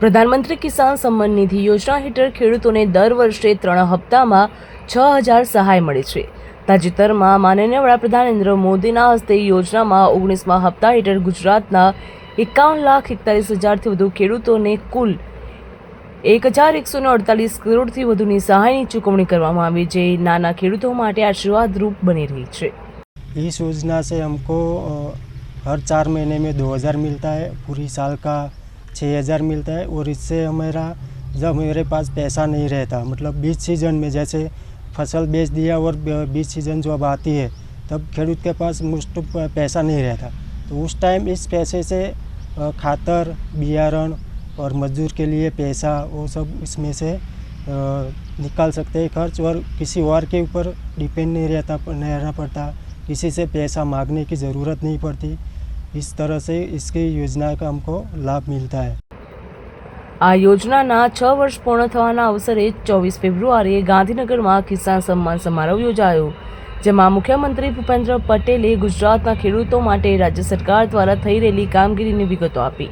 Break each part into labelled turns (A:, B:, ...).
A: પ્રધાનમંત્રી કિસાન સન્માન નિધિ યોજના હેઠળ ખેડૂતોને દર વર્ષે ત્રણ હપ્તામાં છ હજાર સહાય મળે છે તાજેતરમાં માનનીય વડાપ્રધાન નરેન્દ્ર મોદીના હસ્તે યોજનામાં ઓગણીસમા હપ્તા હેઠળ ગુજરાતના એકાવન લાખ એકતાલીસ હજારથી વધુ ખેડૂતોને કુલ એક હજાર એકસો ને અડતાલીસ કરોડથી વધુની સહાયની ચૂકવણી કરવામાં આવી જે નાના ખેડૂતો માટે આશીર્વાદરૂપ બની રહી છે
B: इस योजना से हमको अ, हर चार महीने में दो हज़ार मिलता है पूरी साल का छः हज़ार मिलता है और इससे हमारा, जब मेरे पास पैसा नहीं रहता मतलब बीच सीज़न में जैसे फ़सल बेच दिया और बीच सीज़न जब आती है, तब खेडूत के पास मुफ़्त पैसा नहीं रहता। तो उस टाइम इस पैसे से खातर, बियारण और मजदूर के लिए पैसा, वो सब इसमें से निकाल सकते हैं। खर्च और किसी और के ऊपर डिपेंड नहीं रहता नहीं रहना पड़ता। किसी से पैसा मांगने की ज़रूरत नहीं पड़ती। इस तरह से इसकी योजना का हमको लाभ मिलता है
A: આ યોજનાના છ વર્ષ પૂર્ણ થવાના અવસરે ચોવીસ ફેબ્રુઆરીએ ગાંધીનગરમાં કિસાન સન્માન સમારોહ યોજાયો જેમાં મુખ્યમંત્રી ભૂપેન્દ્ર પટેલે ગુજરાતના ખેડૂતો માટે રાજ્ય સરકાર દ્વારા થઈ રહેલી કામગીરીની વિગતો આપી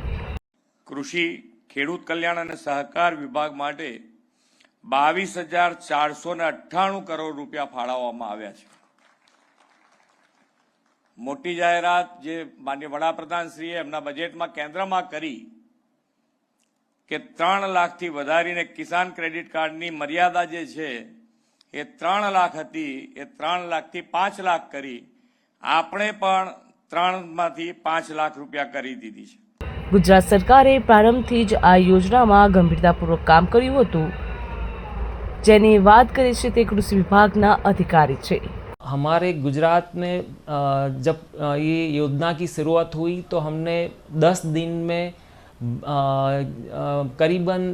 C: કૃષિ ખેડૂત કલ્યાણ અને સહકાર વિભાગ માટે બાવીસ હજાર ચારસો ને અઠ્ઠાણું કરોડ રૂપિયા ફાળવવામાં આવ્યા છે મોટી જાહેરાત જે માન્ય વડાપ્રધાનશ્રીએ એમના બજેટમાં કેન્દ્રમાં કરી કે ત્રણ લાખથી વધારીને કિસાન ક્રેડિટ કાર્ડની મર્યાદા જે છે, એ ત્રણ લાખ હતી, એ ત્રણ લાખથી પાંચ લાખ કરી. આપણે પણ ત્રણમાંથી પાંચ લાખ રૂપિયા કરી દીધી છે.
A: ગુજરાત સરકારે પ્રારંભથી જ આ યોજનામાં ગંભીરતાપૂર્વક કામ કર્યું હતું. જેની વાત કરી છે તે કૃષિ વિભાગના અધિકારી છે.
D: हमारे गुजरात में जब ये योजना की शुरुआत हुई तो हमने 10 दिन में करीबन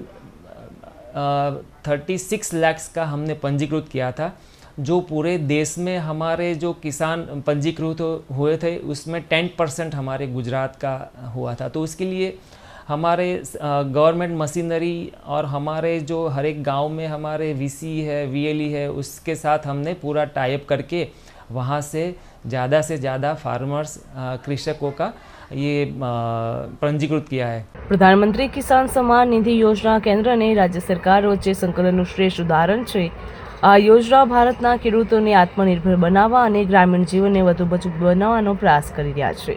D: थर्टी सिक्स लैक्स का हमने पंजीकृत किया था, जो पूरे देश में हमारे जो किसान पंजीकृत हुए थे, उसमें टेन परसेंट हमारे गुजरात का हुआ था। तो उसके लिए हमारे गवर्नमेंट मशीनरी और हमारे जो हर एक गांव में हमारे वीसी है वीएलई है उसके साथ हमने पूरा टाइप करके वहाँ से ज़्यादा से ज़्यादा फार्मर्स कृषकों का ये अ, पंजीकृत किया है
A: પ્રધાનમંત્રી કિસાન સન્માન નિધિ યોજના કેન્દ્ર અને રાજ્ય સરકાર વચ્ચે સંકલનનું શ્રેષ્ઠ ઉદાહરણ છે આ યોજના ભારતના ખેડૂતોને આત્મનિર્ભર બનાવવા અને ગ્રામીણ જીવનને વધુ મજબૂત બનાવવાનો પ્રયાસ કરી રહ્યા છે